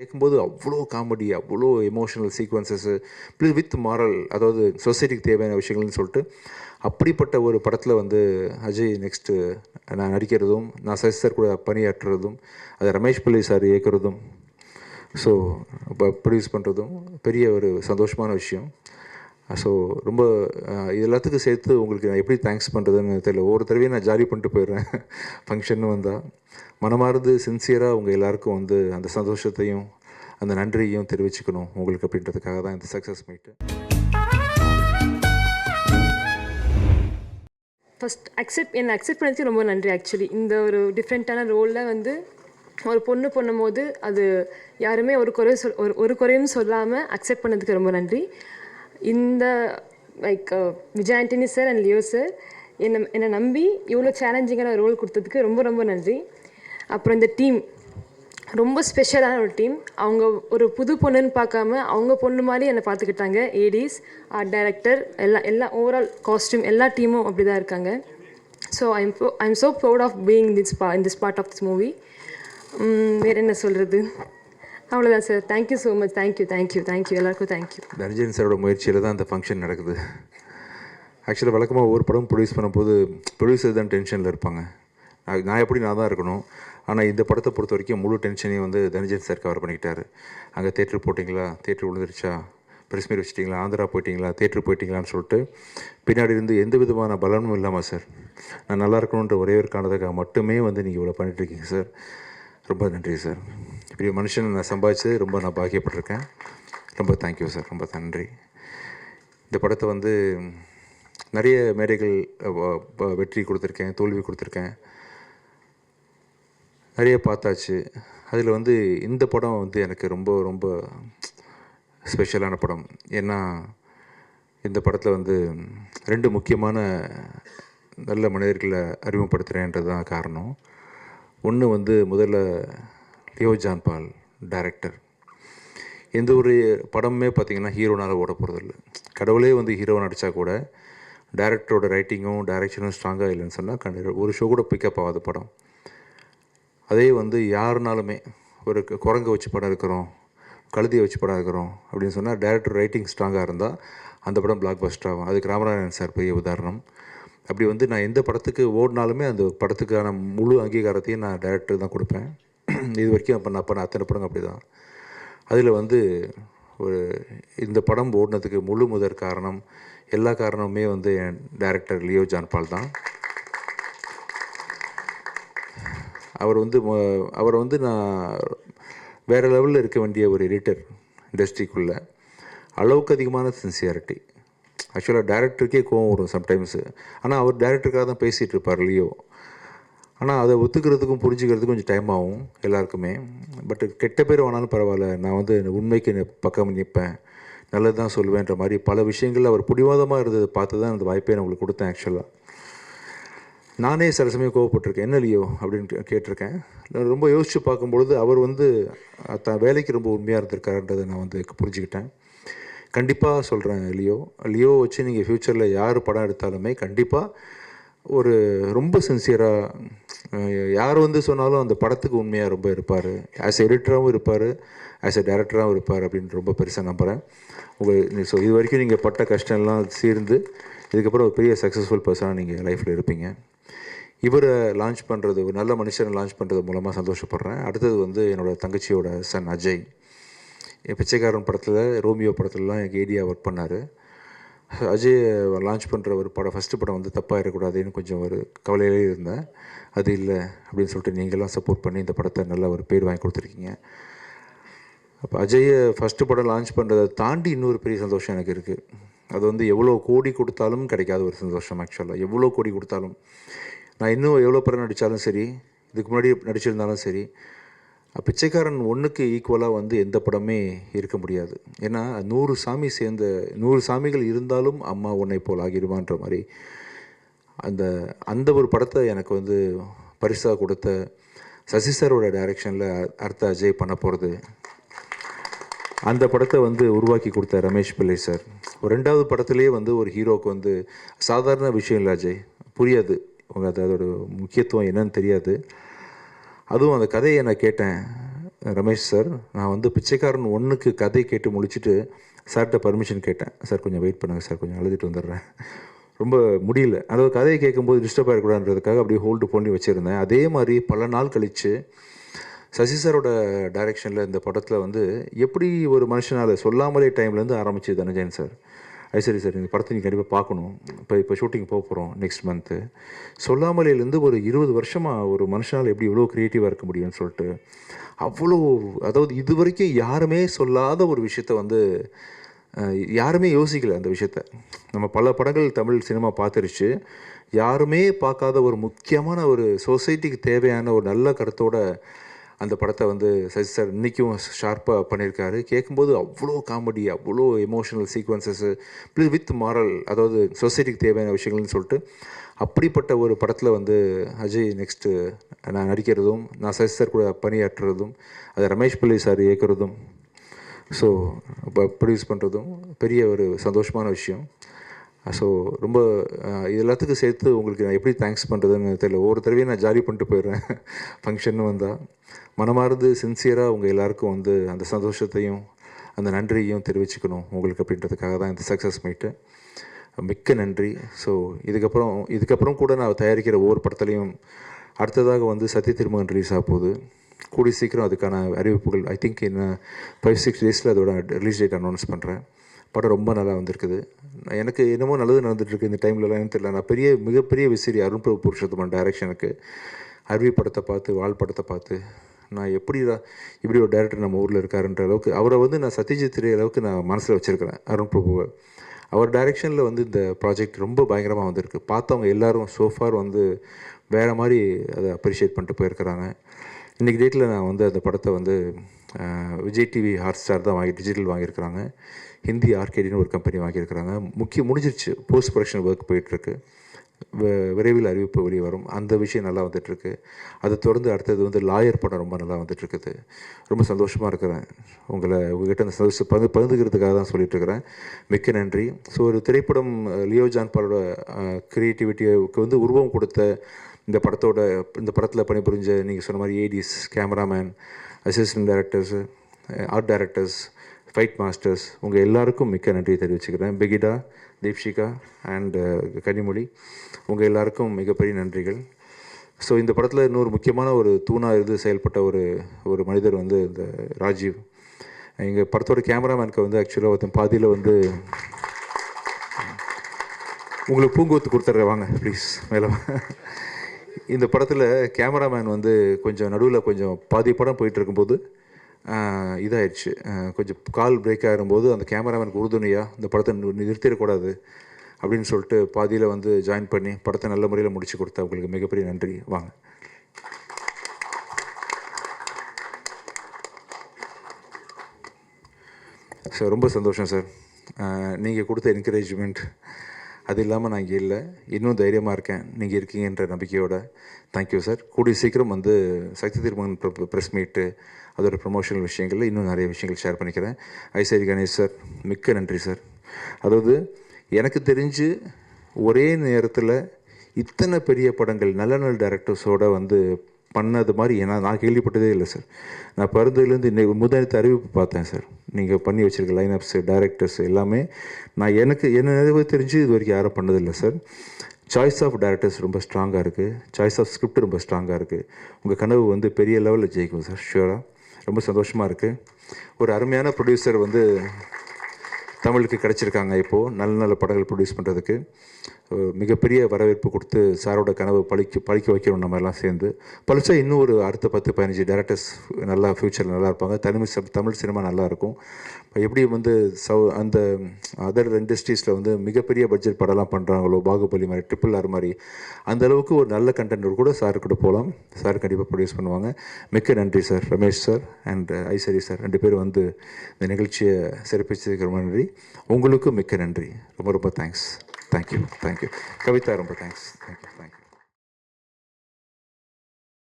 கேட்கும்போது அவ்வளோ காமெடி அவ்வளோ emotional sequences please with moral அதாவது சொசைட்டிக்கு தேவையான விஷயங்கள்னு சொல்லிட்டு அப்படிப்பட்ட ஒரு படத்தில் வந்து அஜய் நெக்ஸ்ட்டு நான் நடிக்கிறதும் நான் சசி சார் கூட பணியாற்றுறதும் அது ரமேஷ் பிள்ளை சார் இயக்கிறதும் ஸோ இப்போ ப்ரொடியூஸ் பண்ணுறதும் பெரிய ஒரு சந்தோஷமான விஷயம். ஸோ ரொம்ப இது எல்லாத்துக்கும் சேர்த்து உங்களுக்கு நான் எப்படி தேங்க்ஸ் பண்ணுறதுன்னு தெரியல. ஒவ்வொரு தடவையும் நான் ஜாலி பண்ணிட்டு போயிடுறேன். ஃபங்க்ஷன் வந்தால் மனமார்ந்து சின்சியராக உங்கள் எல்லாருக்கும் வந்து அந்த சந்தோஷத்தையும் அந்த நன்றியையும் தெரிவிச்சுக்கணும் உங்களுக்கு அப்படின்றதுக்காக தான் இந்த சக்ஸஸ் மீட்டு ஃபஸ்ட் அக்செப்ட் என்னை அக்செப்ட் பண்ணதுக்கு ரொம்ப நன்றி ஆக்சுவலி இந்த ஒரு டிஃப்ரெண்ட்டான ரோலில் வந்து ஒரு பொண்ணு பண்ணும்போது அது யாருமே ஒரு குறை சொல் ஒரு ஒரு குறையும் சொல்லாமல் அக்செப்ட் பண்ணதுக்கு ரொம்ப நன்றி. இந்த like Vijay Antony sir and Leo sir என்னை என்னை நம்பி இவ்வளோ சேலஞ்சிங்கான ரோல் கொடுத்ததுக்கு ரொம்ப ரொம்ப நன்றி. அப்புறம் இந்த டீம் ரொம்ப ஸ்பெஷலான ஒரு டீம் அவங்க ஒரு புது பொண்ணுன்னு பார்க்காம அவங்க பொண்ணு மாதிரி என்னை பார்த்துக்கிட்டாங்க. ஏடிஸ் ஆர்ட் டைரக்டர் எல்லா எல்லா ஓவரால் காஸ்டியூம் எல்லா டீமும் அப்படி தான் இருக்காங்க so I'm I am so proud of being this பா in this part of this movie வேறு என்ன சொல்கிறது அவ்வளோதான் sir thank you so much thank you thank you thank you எல்லாருக்கும் தேங்க்யூ தனஞ்சயன் சாரோட முயற்சியில் தான் அந்த ஃபங்க்ஷன் நடக்குது. ஆக்சுவலாக வழக்கமாக ஒவ்வொரு படம் ப்ரொடியூஸ் பண்ணும்போது ப்ரொடியூசர் தான் டென்ஷனில் இருப்பாங்க. நான் நான் எப்படி நான் தான் இருக்கணும்? ஆனால் இந்த படத்தை பொறுத்த வரைக்கும் முழு டென்ஷனையும் வந்து தனஞ்சயன் சார் கவர் பண்ணிக்கிட்டார். அங்கே தேட்டர் போட்டிங்களா? தேட்டர் விழுந்துருச்சா? ப்ரெஸ் வச்சுட்டிங்களா வச்சிட்டிங்களா? ஆந்திரா போயிட்டீங்களா? தேட்டர் போயிட்டீங்களான்னு சொல்லிட்டு பின்னாடி இருந்து எந்த விதமான பலனும் இல்லாமல் சார் நான் நல்லா இருக்கணுன்ற ஒரே ஒரு காரணத்துக்காக மட்டுமே வந்து நீங்கள் இவ்வளோ பண்ணிட்டுருக்கீங்க சார் ரொம்ப நன்றி சார். இப்படி மனுஷனை நான் சம்பாதிச்சது ரொம்ப நான் பாக்கியப்பட்டிருக்கேன். ரொம்ப தேங்க்யூ சார். ரொம்ப நன்றி. இந்த படத்தை வந்து நிறைய மேடைகள் வெற்றி கொடுத்துருக்கேன் தோல்வி கொடுத்துருக்கேன். நிறைய பார்த்தாச்சு. அதில் வந்து இந்த படம் வந்து எனக்கு ரொம்ப ரொம்ப ஸ்பெஷலான படம். ஏன்னா இந்த படத்தில் வந்து ரெண்டு முக்கியமான நல்ல மனிதர்களை அறிமுகப்படுத்துகிறேன்றது தான் காரணம். ஒன்று வந்து முதல்ல லியோ ஜான் பால் டைரக்டர் எந்த ஒரு படமுமே பார்த்திங்கன்னா ஹீரோனால் ஓட போகிறதில்ல கடவுளே வந்து ஹீரோ நடித்தா கூட டைரக்டரோட ரைட்டிங்கும் டைரக்ஷனும் ஸ்ட்ராங்காக இல்லைன்னு சொன்னால் கண்டு ஒரு ஷோ கூட பிக்கப் ஆகாத படம். அதே வந்து யாருனாலுமே ஒரு குரங்கை வச்சு படம் இருக்கிறோம் கழுதியை வச்சு படம் இருக்கிறோம் அப்படின்னு சொன்னால் டேரக்டர் ரைட்டிங் ஸ்ட்ராங்காக இருந்தால் அந்த படம் பிளாக் பஸ்டர் ஆகும். அதுக்கு ராமநாராயணன் சார் பெரிய உதாரணம். அப்படி வந்து நான் எந்த படத்துக்கு ஓடினாலுமே அந்த படத்துக்கான முழு அங்கீகாரத்தையும் நான் டேரக்டர் தான் கொடுப்பேன். இது வரைக்கும் அப்போ நான் பண்ண அத்தனை படம் அப்படி தான் அதில் வந்து ஒரு இந்த படம் ஓடினதுக்கு முழு முதற் காரணம் எல்லா காரணமுமே வந்து என் டைரக்டர் லியோ ஜான்பால் தான். அவர் வந்து அவர் வந்து நான் வேறு லெவலில் இருக்க வேண்டிய ஒரு எடிட்டர் இண்டஸ்ட்ரிக்குள்ளே அளவுக்கு அதிகமான சின்சியாரிட்டி ஆக்சுவலாக டேரக்டருக்கே கோவம் வரும் சம்டைம்ஸு ஆனால் அவர் டேரக்டருக்காக தான் பேசிகிட்டு இருப்பார் லியோ ஆனால் அதை ஒத்துக்கிறதுக்கும் புரிஞ்சுக்கிறதுக்கும் கொஞ்சம் டைம் ஆகும் எல்லாருக்குமே. பட் கெட்ட பேர் வேணாலும் பரவாயில்ல. நான் வந்து உண்மைக்கு பக்கம் நிற்பேன். நல்லது தான் சொல்லுவேன்ற மாதிரி பல விஷயங்கள் அவர் பிடிவாதமாக இருந்ததை பார்த்து தான் அந்த வாய்ப்பை நான் உங்களுக்கு கொடுத்தேன் ஆக்சுவலாக நானே சில சமயம் கோவப்பட்டிருக்கேன். என்ன லியோ அப்படின்னு கேட்டிருக்கேன். நான் ரொம்ப யோசித்து பார்க்கும்பொழுது அவர் வந்து த தான் வேலைக்கு ரொம்ப உண்மையாக இருந்திருக்காருன்றதை நான் வந்து புரிஞ்சுக்கிட்டேன். கண்டிப்பாக சொல்கிறேன் லியோ. லியோ வச்சு நீங்கள் ஃப்யூச்சரில் யார் படம் எடுத்தாலுமே கண்டிப்பாக ஒரு ரொம்ப சின்சியராக யார் வந்து சொன்னாலும் அந்த படத்துக்கு உண்மையாக ரொம்ப இருப்பார். ஆஸ் எடிட்டராகவும் இருப்பார் ஆஸ் எ டேரக்டராகவும் இருப்பார் அப்படின்னு ரொம்ப பெருசாக நம்புகிறேன் உங்கள் ஸோ இது வரைக்கும் நீங்கள் பட்ட கஷ்டம்லாம் சீர்ந்து இதுக்கப்புறம் ஒரு பெரிய சக்ஸஸ்ஃபுல் பர்சனாக நீங்கள் லைஃப்பில் இருப்பீங்க. இவரை லான்ச் பண்ணுறது ஒரு நல்ல மனுஷனை லான்ச் பண்ணுறது மூலமாக சந்தோஷப்படுறேன். அடுத்தது வந்து என்னோடய தங்கச்சியோட சன் அஜய். பிச்சைக்காரன் படத்தில் ரோமியோ படத்துலலாம் எனக்கு ஏடியா ஒர்க் பண்ணார். அஜய் லான்ச் பண்ணுற ஒரு படம் ஃபஸ்ட்டு படம் வந்து தப்பாக இருக்கக்கூடாதுன்னு கொஞ்சம் ஒரு கவலையிலே இருந்தேன். அது இல்லை அப்படின்னு சொல்லிட்டு நீங்களாம் சப்போர்ட் பண்ணி இந்த படத்தை நல்ல ஒரு பேர் வாங்கி கொடுத்துருக்கீங்க. அப்போ அஜயை ஃபஸ்ட்டு படம் லான்ச் பண்ணுறதை தாண்டி இன்னொரு பெரிய சந்தோஷம் எனக்கு இருக்குது அது வந்து எவ்வளோ கோடி கொடுத்தாலும் கிடைக்காத ஒரு சந்தோஷம் ஆக்சுவலாக எவ்வளோ கோடி கொடுத்தாலும். நான் இன்னும் எவ்வளோ படம் நடித்தாலும் சரி இதுக்கு முன்னாடி நடிச்சிருந்தாலும் சரி பிச்சைக்காரன் ஒன்றுக்கு ஈக்குவலாக வந்து எந்த படமே இருக்க முடியாது. ஏன்னா நூறு சாமி சேர்ந்த நூறு சாமிகள் இருந்தாலும் அம்மா உன்னை போல் ஆகிடுவான்ற மாதிரி அந்த அந்த ஒரு படத்தை எனக்கு வந்து பரிசாக கொடுத்த சசி சாரோட டைரக்ஷனில் அடுத்த அஜய் பண்ண போகிறது அந்த படத்தை வந்து உருவாக்கி கொடுத்த ரமேஷ் பிள்ளை சார். ஒரு ரெண்டாவது படத்துலேயே வந்து ஒரு ஹீரோவுக்கு வந்து சாதாரண விஷயம் இல்லை அஜய். புரியாது. உங்களுக்கு அதோட முக்கியத்துவம் என்னன்னு தெரியாது. அதுவும் அந்த கதையை நான் கேட்டேன் ரமேஷ் சார் நான் வந்து பிச்சைக்காரன் ஒன்றுக்கு கதை கேட்டு முடிச்சுட்டு சார்கிட்ட பர்மிஷன் கேட்டேன். சார் கொஞ்சம் வெயிட் பண்ணுங்கள் சார் கொஞ்சம் அழுதுட்டு வந்துடுறேன். ரொம்ப முடியல. அதாவது கதையை கேட்கும்போது டிஸ்டர்ப் ஆகிடக்கூடாதுன்றதுக்காக அப்படியே ஹோல்டு பண்ணி வச்சுருந்தேன். அதே மாதிரி பல நாள் கழித்து சசி சாரோட டைரெக்ஷனில் இந்த படத்தில் வந்து எப்படி ஒரு மனுஷனால் சொல்லாமலே டைம்லேருந்து ஆரம்பிச்சு தனஞ்சயன் சார் அது சரி சார் இந்த படத்தை நீங்கள் கண்டிப்பாக பார்க்கணும். இப்போ இப்போ ஷூட்டிங் போக போகிறோம் நெக்ஸ்ட் மந்த்து சொல்லாமலேருந்து ஒரு இருபது வருஷமாக ஒரு மனுஷனால் எப்படி இவ்வளோ க்ரியேட்டிவாக இருக்க முடியும்னு சொல்லிட்டு அவ்வளோ அதாவது இது வரைக்கும் யாருமே சொல்லாத ஒரு விஷயத்த வந்து யாருமே யோசிக்கல அந்த விஷயத்த. நம்ம பல படங்கள் தமிழ் சினிமா பார்த்துருச்சு. யாருமே பார்க்காத ஒரு முக்கியமான ஒரு சொசைட்டிக்கு தேவையான ஒரு நல்ல கருத்தோட அந்த படத்தை வந்து சஜித் சார் இன்றைக்கும் ஷார்ப்பாக பண்ணியிருக்காரு. கேட்கும்போது அவ்வளோ காமெடி அவ்வளோ emotional sequences please with moral அதாவது சொசைட்டிக்கு தேவையான விஷயங்கள்னு சொல்லிட்டு அப்படிப்பட்ட ஒரு படத்தில் வந்து அஜய் நெக்ஸ்ட்டு நான் நடிக்கிறதும் நான் சஜித் சார் கூட பணியாற்றுறதும் அது ரமேஷ் பிள்ளை சார் இயக்கிறதும் ஸோ இப்போ ப்ரொடியூஸ் பண்ணுறதும் பெரிய ஒரு சந்தோஷமான விஷயம். ஸோ ரொம்ப இது எல்லாத்துக்கும் சேர்த்து உங்களுக்கு நான் எப்படி தேங்க்ஸ் பண்ணுறதுன்னு தெரியல. ஒவ்வொரு தடவையும் நான் ஜாலி பண்ணிட்டு போயிடுறேன். ஃபங்க்ஷன் வந்தால் மனமார்ந்து சின்சியராக உங்கள் எல்லாருக்கும் வந்து அந்த சந்தோஷத்தையும் அந்த நன்றியையும் தெரிவிச்சுக்கணும் உங்களுக்கு அப்படின்றதுக்காக தான் இந்த சக்ஸஸ் மீட்டு மிக்க நன்றி. ஸோ இதுக்கப்புறம் இதுக்கப்புறம் கூட நான் தயாரிக்கிற ஒவ்வொரு படத்துலையும் அடுத்ததாக வந்து சத்திய திருமகன் ரிலீஸ் ஆக போகுது. கூடி சீக்கிரம் அதுக்கான அறிவிப்புகள் ஐ திங்க் இன்னும் ஃபைவ் சிக்ஸ் டேஸில் அதோட ரிலீஸ் டேட் அனௌன்ஸ் பண்ணுறேன் படம் ரொம்ப நல்லா வந்திருக்குது. எனக்கு என்னமோ நல்லது நடந்துகிட்ருக்கு இந்த டைம்லலாம் எனக்கு தெரியல. நான் பெரிய மிகப்பெரிய விசிறி அருண் பிரபு புருஷோத்தமன் டைரக்ஷனுக்கு அருவி படத்தை பார்த்து வாழ் படத்தை பார்த்து நான் எப்படி தான் இப்படி ஒரு டேரக்டர் நம்ம ஊரில் இருக்காருன்ற அளவுக்கு அவரை வந்து நான் சத்யஜித் ரே அளவுக்கு நான் மனசில் வச்சுருக்கிறேன் அருண் பிரபுவை. அவர் டைரெக்ஷனில் வந்து இந்த ப்ராஜெக்ட் ரொம்ப பயங்கரமாக வந்திருக்கு. பார்த்தவங்க எல்லோரும் சோஃபார் வந்து வேறு மாதிரி அதை அப்ரிஷியேட் பண்ணிட்டு போயிருக்கிறாங்க. இன்றைக்கி டேட்டில் நான் வந்து அந்த படத்தை வந்து விஜய் டிவி ஹாட் ஸ்டார் தான் வாங்கி டிஜிட்டல் வாங்கியிருக்கிறாங்க. ஹிந்தி ஆர்கேடின்னு ஒரு கம்பெனி வாங்கியிருக்கிறாங்க. முக்கிய முடிஞ்சிருச்சு. போஸ்ட் ப்ரொடக்ஷன் ஒர்க் போயிட்டுருக்கு விரைவில் அறிவிப்பு வெளியே வரும். அந்த விஷயம் நல்லா வந்துட்டுருக்கு. அதை தொடர்ந்து அடுத்தது வந்து லாயர் படம் ரொம்ப நல்லா வந்துட்டுருக்குது. ரொம்ப சந்தோஷமாக இருக்கிறேன். உங்களை உங்ககிட்ட அந்த சந்தோஷம் பகு பகிர்ந்துக்கிறதுக்காக தான் சொல்லிட்டுருக்கிறேன். மிக்க நன்றி. ஸோ ஒரு திரைப்படம் லியோ ஜான்பாலோட க்ரியேட்டிவிட்டிக்கு வந்து உருவம் கொடுத்த இந்த படத்தோட இந்த படத்தில் பணிபுரிஞ்ச நீங்கள் சொன்ன மாதிரி ADs cameraman assistant directors art directors fight masters உங்கள் எல்லாருக்கும் மிக்க நன்றி தெரிவிச்சுக்கிறேன். பிகிடா தீப்ஷிகா அண்ட் uh, கனிமொழி உங்கள் எல்லாருக்கும் மிகப்பெரிய நன்றிகள். ஸோ இந்த படத்தில் இன்னொரு முக்கியமான ஒரு தூணாக இருந்து செயல்பட்ட ஒரு ஒரு மனிதர் வந்து இந்த ராஜீவ். எங்கள் படத்தோட கேமராமேனுக்கு வந்து ஆக்சுவலாக ஒருத்தன் பாதியில் வந்து உங்களுக்கு பூங்கொத்து கொடுத்துட்றேன். வாங்க ப்ளீஸ் மேலே இந்த படத்தில் கேமராமேன் வந்து கொஞ்சம் நடுவில் கொஞ்சம் பாதி படம் போயிட்டு இருக்கும்போது இதாயிடுச்சு. கொஞ்சம் கால் பிரேக் ஆகும்போது அந்த கேமராமேனுக்கு உறுதுணையாக இந்த படத்தை நிறுத்திடக்கூடாது அப்படின்னு சொல்லிட்டு பாதியில் வந்து ஜாயின் பண்ணி படத்தை நல்ல முறையில் முடிச்சு கொடுத்தா உங்களுக்கு மிகப்பெரிய நன்றி. வாங்க. சார் ரொம்ப சந்தோஷம் சார். நீங்கள் கொடுத்த என்கரேஜ்மெண்ட் அது இல்லாமல் நான் இங்கே இல்லை. இன்னும் தைரியமாக இருக்கேன். நீங்கள் இருக்கீங்கன்ற நம்பிக்கையோட. தேங்க்யூ சார் கூடிய சீக்கிரம் வந்து சக்தி திருமகன் ப்ரெஸ் மீட்டு அதோட ப்ரொமோஷனல் விஷயங்களில் இன்னும் நிறைய விஷயங்கள் ஷேர் பண்ணிக்கிறேன். ஐசரி கணேஷ் சார் மிக்க நன்றி சார் அதாவது எனக்கு தெரிஞ்சு ஒரே நேரத்தில் இத்தனை பெரிய படங்கள் நல்ல நல்ல டேரக்டர்ஸோடு வந்து பண்ணது மாதிரி ஏன்னா நான் கேள்விப்பட்டதே இல்லை சார். நான் பிறந்ததுலேருந்து இன்னைக்கு முதலத்து அறிவிப்பு பார்த்தேன் சார். நீங்கள் பண்ணி வச்சுருக்க லைனப்ஸு டைரக்டர்ஸ் எல்லாமே நான் எனக்கு என்ன நிறைய தெரிஞ்சு இது வரைக்கும் யாரும் பண்ணதில்லை சார். சாய்ஸ் ஆஃப் டேரக்டர்ஸ் ரொம்ப ஸ்ட்ராங்காக இருக்குது சாய்ஸ் ஆஃப் ஸ்கிரிப்ட் ரொம்ப ஸ்ட்ராங்காக இருக்குது உங்கள் கனவு வந்து பெரிய லெவலில் ஜெயிக்கும் சார். ஷூராக ரொம்ப சந்தோஷமாக இருக்குது ஒரு அருமையான ப்ரொடியூசர் வந்து தமிழுக்கு கிடச்சிருக்காங்க இப்போது நல்ல நல்ல படங்கள் ப்ரொடியூஸ் பண்ணுறதுக்கு மிகப்பெரிய வரவேற்பு கொடுத்து சாரோட கனவு பழிக்க பழிக்க வைக்கணும் நம்ம எல்லாம் சேர்ந்து. பழிச்சா இன்னும் ஒரு அடுத்த பத்து பதினஞ்சு டேரக்டர்ஸ் நல்லா ஃப்யூச்சரில் நல்லா இருப்பாங்க. தமிழ் ச- தமிழ் சினிமா நல்லாயிருக்கும் இப்போ எப்படி வந்து சவு அந்த அதர் இண்டஸ்ட்ரீஸில் வந்து மிகப்பெரிய பட்ஜெட் படம்லாம் பண்ணுறாங்களோ பாகுபலி மாதிரி ட்ரிபிள் ஆர் மாதிரி அந்த அளவுக்கு ஒரு நல்ல கண்டென்ட் கூட சார் கூட போகலாம் சார் கண்டிப்பாக ப்ரொடியூஸ் பண்ணுவாங்க. மிக்க நன்றி sir Ramesh sir and Ishari sir. ரெண்டு பேரும் வந்து இந்த நிகழ்ச்சியை சிறப்பிச்சதுக்கு ரொம்ப நன்றி. உங்களுக்கும் மிக்க நன்றி. ரொம்ப ரொம்ப தேங்க்ஸ் தேங்க்யூ தேங்க்யூ கவிதா ரொம்ப தேங்க்ஸ் தேங்க்யூ தேங்க்யூ